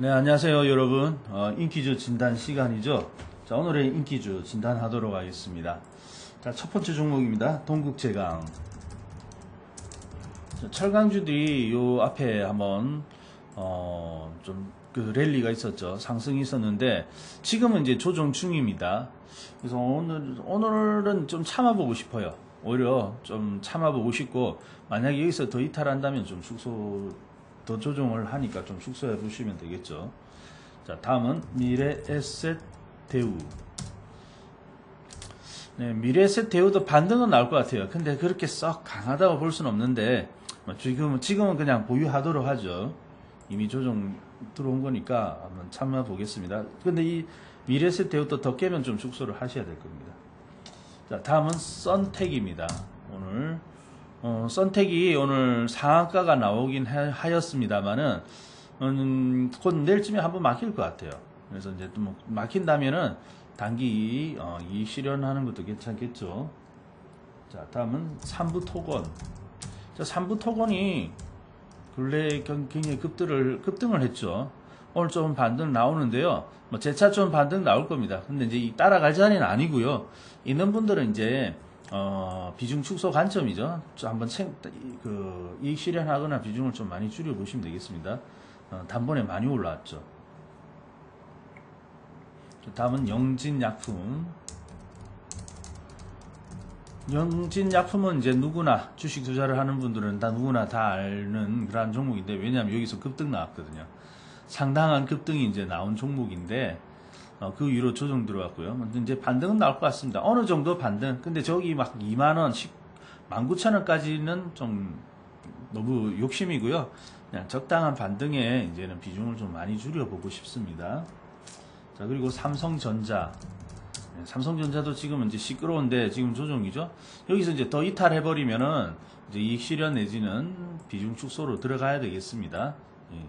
네, 안녕하세요, 여러분. 어, 인기주 진단 시간이죠. 자, 오늘의 인기주 진단하도록 하겠습니다. 자, 첫 번째 종목입니다. 동국제강. 자, 철강주들이 요 앞에 한번, 어, 좀, 그 랠리가 있었죠. 상승이 있었는데, 지금은 이제 조정 중입니다. 그래서 오늘, 오늘은 좀 참아보고 싶어요. 오히려 좀 참아보고 싶고, 만약에 여기서 더 이탈한다면 좀 숙소, 더 조정을 하니까 좀 숙소해 보시면 되겠죠. 자, 다음은 미래에셋 대우. 네, 미래에셋 대우도 반등은 나올 것 같아요. 근데 그렇게 썩 강하다고 볼 수는 없는데, 뭐 지금은, 지금은 그냥 보유하도록 하죠. 이미 조정 들어온 거니까 한번 참아 보겠습니다. 근데 이 미래에셋 대우도 더 깨면 좀 숙소를 하셔야 될 겁니다. 자, 다음은 썬택입니다. 오늘 어, 썬택이 오늘 상한가가 나오긴 하, 였습니다만은 음, 곧 내일쯤에 한번 막힐 것 같아요. 그래서 이제 또 뭐 막힌다면은 단기 어, 이 실현하는 것도 괜찮겠죠. 자, 다음은 삼부 토건. 자, 삼부 토건이 근래 굉장히 급등을 급등을 했죠. 오늘 좀 반등 나오는데요. 뭐 재차 좀 반등 나올 겁니다. 근데 이제 이 따라갈 자리는 아니고요. 있는 분들은 이제 어, 비중 축소 관점이죠. 한번 생, 그, 이익 실현하거나 비중을 좀 많이 줄여보시면 되겠습니다. 어, 단번에 많이 올라왔죠. 다음은 영진약품. 영진약품은 이제 누구나 주식 투자를 하는 분들은 다 누구나 다 아는 그러한 종목인데 왜냐하면 여기서 급등 나왔거든요. 상당한 급등이 이제 나온 종목인데 어, 그 위로 조정 들어갔고요. 이제 반등은 나올 것 같습니다. 어느 정도 반등. 근데 저기 막 2만 원, 19,000 원까지는 좀 너무 욕심이고요. 그냥 적당한 반등에 이제는 비중을 좀 많이 줄여보고 싶습니다. 자, 그리고 삼성전자. 네, 삼성전자도 지금 이제 시끄러운데 지금 조정이죠. 여기서 이제 더 이탈해버리면은 이제 이익 실현 내지는 비중 축소로 들어가야 되겠습니다. 예.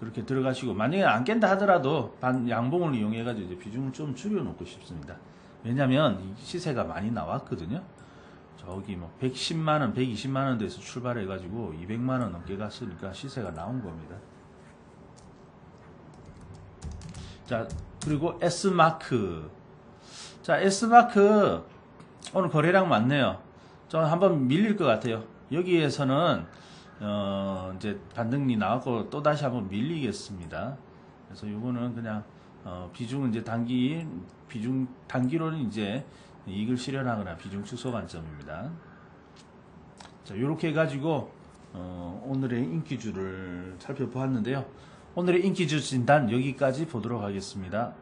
그렇게 들어가시고 만약에 안 깬다 하더라도 반 양봉을 이용해 가지고 이제 비중을 좀 줄여 놓고 싶습니다. 왜냐면 하 시세가 많이 나왔거든요. 저기 뭐 110만 원, 120만 원대에서 출발해 가지고 200만 원 넘게 갔으니까 시세가 나온 겁니다. 자, 그리고 S마크. 자, S마크 오늘 거래량 많네요. 저 한번 밀릴 것 같아요. 여기에서는 어, 이제 반등이 나왔고 또 다시 한번 밀리겠습니다. 그래서 이거는 그냥 어, 비중은 이제 단기 비중 단기로는 이제 이익을 실현하거나 비중 축소 관점입니다. 자, 이렇게 해가지고 어, 오늘의 인기주를 살펴보았는데요. 오늘의 인기 주 진단 여기까지 보도록 하겠습니다.